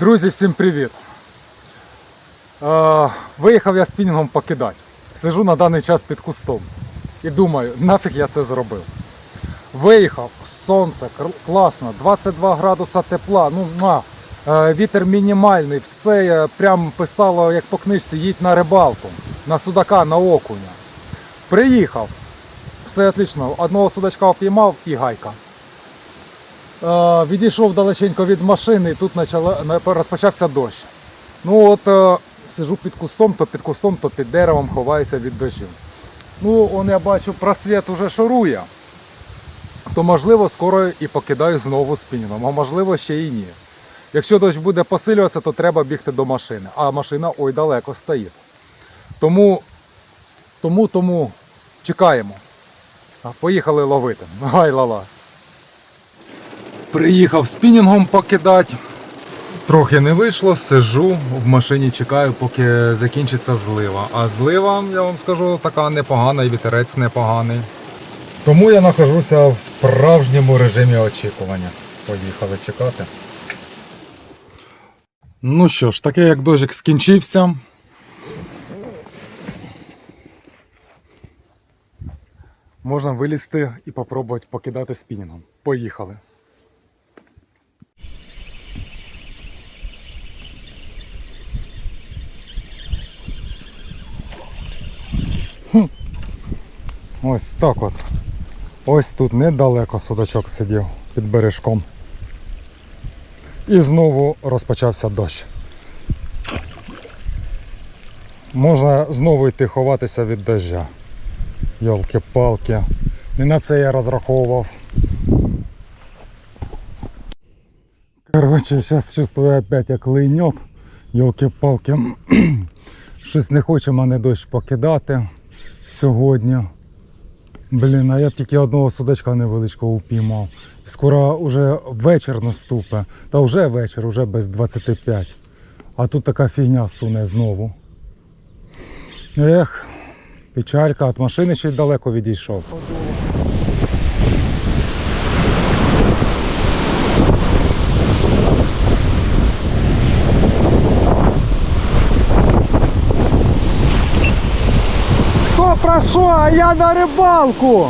Друзі, всім привіт! Виїхав я спінінгом покидати. Сижу на даний час під кустом. І думаю, нафіг я це зробив. Виїхав, сонце, класно, 22 градуса тепла, ну муа, е, вітер мінімальний, все прям писало, як по книжці, їдь на рибалку, на судака, на окуня. Приїхав, все отлично, одного судачка опіймав і гайка. Е, відійшов далеченько від машини, і тут розпочався дощ. Ну от е, сижу під кустом, то під кустом, то під деревом ховаюся від дощу. Ну, он я бачу, просвіт уже шарує. То можливо скоро і покидаю знову спінінгом, а можливо ще і ні. Якщо дощ буде посилюватися, то треба бігти до машини. А машина ой далеко стоїть. Тому, тому, тому чекаємо. Поїхали ловити. Гай лала. Приїхав спінінгом покидати. Трохи не вийшло, сижу в машині, чекаю, поки закінчиться злива. А злива, я вам скажу, така непогана і вітерець непоганий. Тому я нахожуся в справжньому режимі очікування. Поїхали чекати. Ну що ж, таке як дожик скінчився. Можна вилізти і попробувати покидати спінінгом. Поїхали. Ось так от. Ось тут недалеко судачок сидів під бережком. І знову розпочався дощ. Можна знову йти ховатися від дождя. Йолки-палки. Не на це я розраховував. Короче, зараз чувствую опять як лийнет. Йолки-палки. Щось не хоче мене дощ покидати сьогодні. Блін, а я тільки одного судачка невеличкого упіймав. Скоро вже вечір наступить. Та вже вечір, вже без 25. А тут така фігня суне знову. Ех, печалька, від машини ще й далеко відійшов. Хто що, а я на рибалку.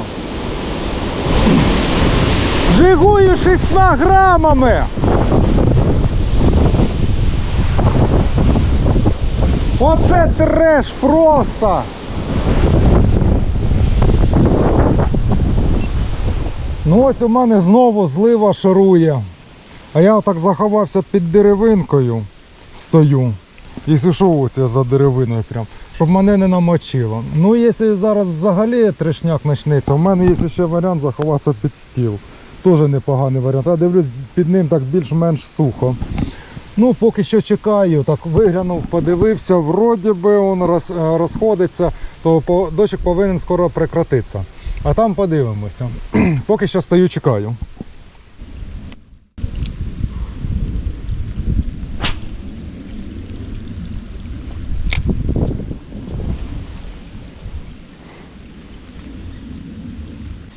Жигую шістьма грамами. Оце треш просто. Ну ось у мене знову злива шарує. А я отак заховався під деревинкою. Стою. Якщо що, я за деревиною прям, щоб мене не намочило. Ну, якщо зараз взагалі трешняк почнеться, у мене є ще варіант заховатися під стіл. Теж непоганий варіант. Я дивлюсь, під ним так більш-менш сухо. Ну, поки що чекаю, так виглянув, подивився, вроді би він роз, е, розходиться, то дощик повинен скоро прекратитися. А там подивимося. поки що стою, чекаю.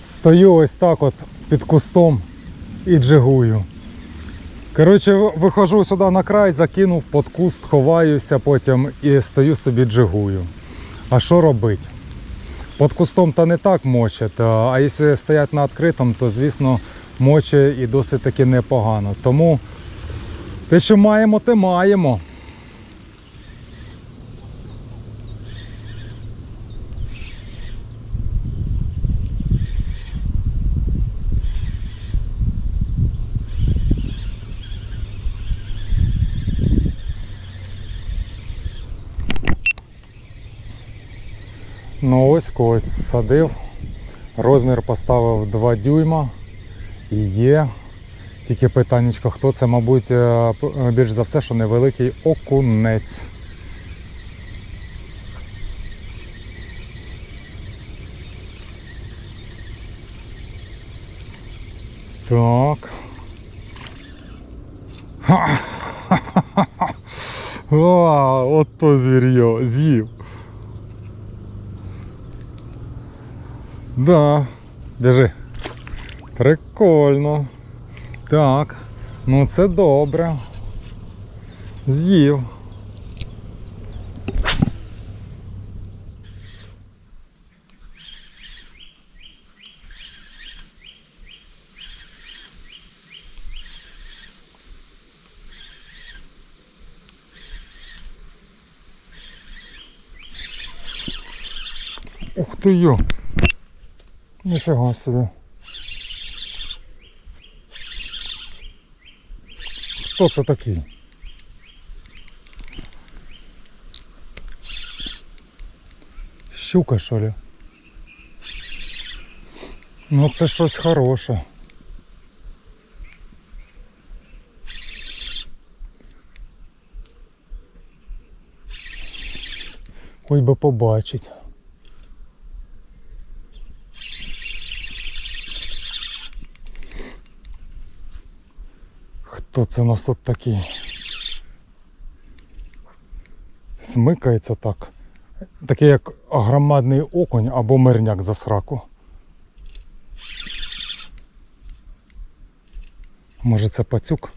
Стою ось так от під кустом і джигую. Коротше, виходжу сюди на край, закинув під куст, ховаюся потім і стою собі джигую. А що робити? Під кустом то не так мочить, а якщо стоять на відкритому, то звісно мочить і досить таки непогано. Тому те, що маємо, те маємо. Ну ось когось всадив. Розмір поставив 2 дюйма і є. Тільки питаннячко, хто це, мабуть, е, е, більш за все, що невеликий окунець. Так. Ха-ха. О, от то звір'йо, з'їв. Да, біжи. Прикольно. Так, ну це добре. З'їв. Ух ти йо! Ніфіга собі. Хто це такий? Щука, що ли? Ну це щось хороше. Ой би побачить. Хто це у нас тут такий? Смикається так. Такий як громадний окунь або мирняк за сраку. Може це пацюк?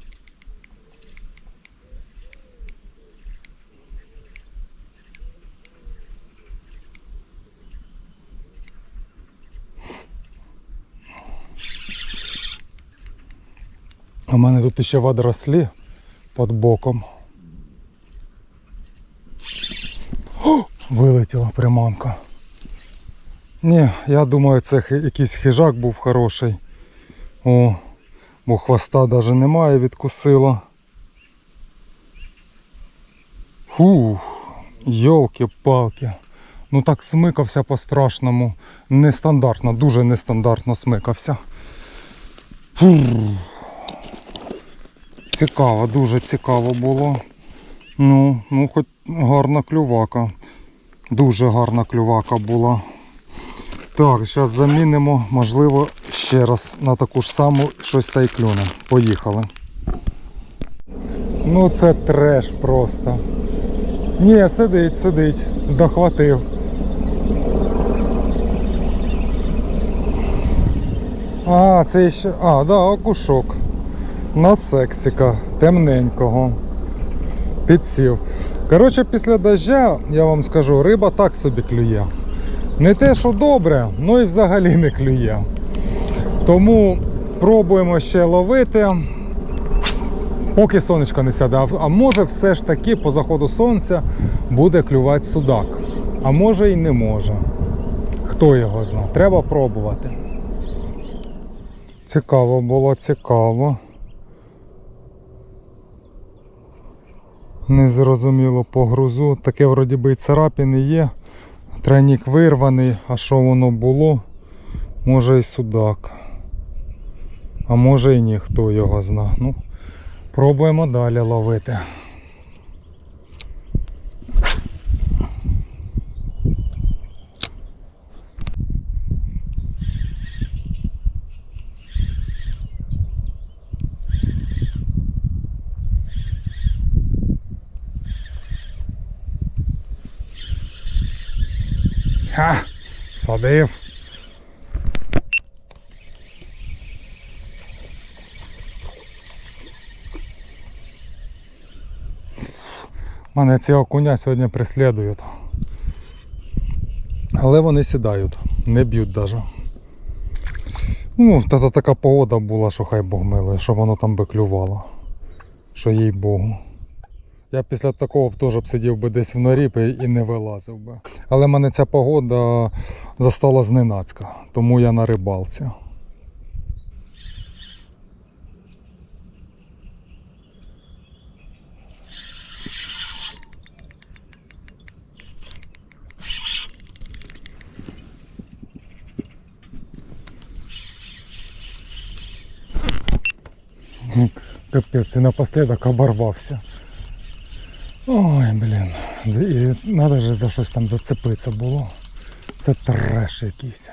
У мене тут ще водорослі під боком. О, вилетіла приманка. Ні, я думаю, це якийсь хижак був хороший. О, бо хвоста навіть немає, відкусила. Фух, йолки-палки. Ну так смикався по-страшному. Нестандартно, дуже нестандартно смикався. Фух. Цікаво, дуже цікаво було. Ну, ну хоч гарна клювака. Дуже гарна клювака була. Так, зараз замінимо, можливо, ще раз на таку ж саму щось та й клюне. Поїхали. Ну це треш просто. Ні, сидить, сидить. Дохватив. А, це ще. А, да, окушок. На сексіка темненького. Підсів. Коротше, після дождя, я вам скажу, риба так собі клює. Не те, що добре, ну і взагалі не клює. Тому пробуємо ще ловити, поки сонечко не сяде. А- може все ж таки по заходу сонця буде клювати судак. А може і не може. Хто його знає? Треба пробувати. Цікаво було, цікаво. Незрозуміло по грузу. Таке вроді би і царапини є. Тройник вирваний, а що воно було? Може і судак. А може і ніхто його зна. Ну, пробуємо далі ловити. Ха! Садив. Мене ці окуня сьогодні преслідують. Але вони сідають, не б'ють навіть. Ну, та така погода була, що хай Бог милує, що воно там би клювало. Що їй Богу. Я після такого б теж б сидів би десь в норі і не вилазив би. Але мене ця погода застала зненацька, тому я на рибалці. Капець, і напоследок оборвався. Ой, блін. І треба ж за щось там зацепитися було. Це треш якийсь.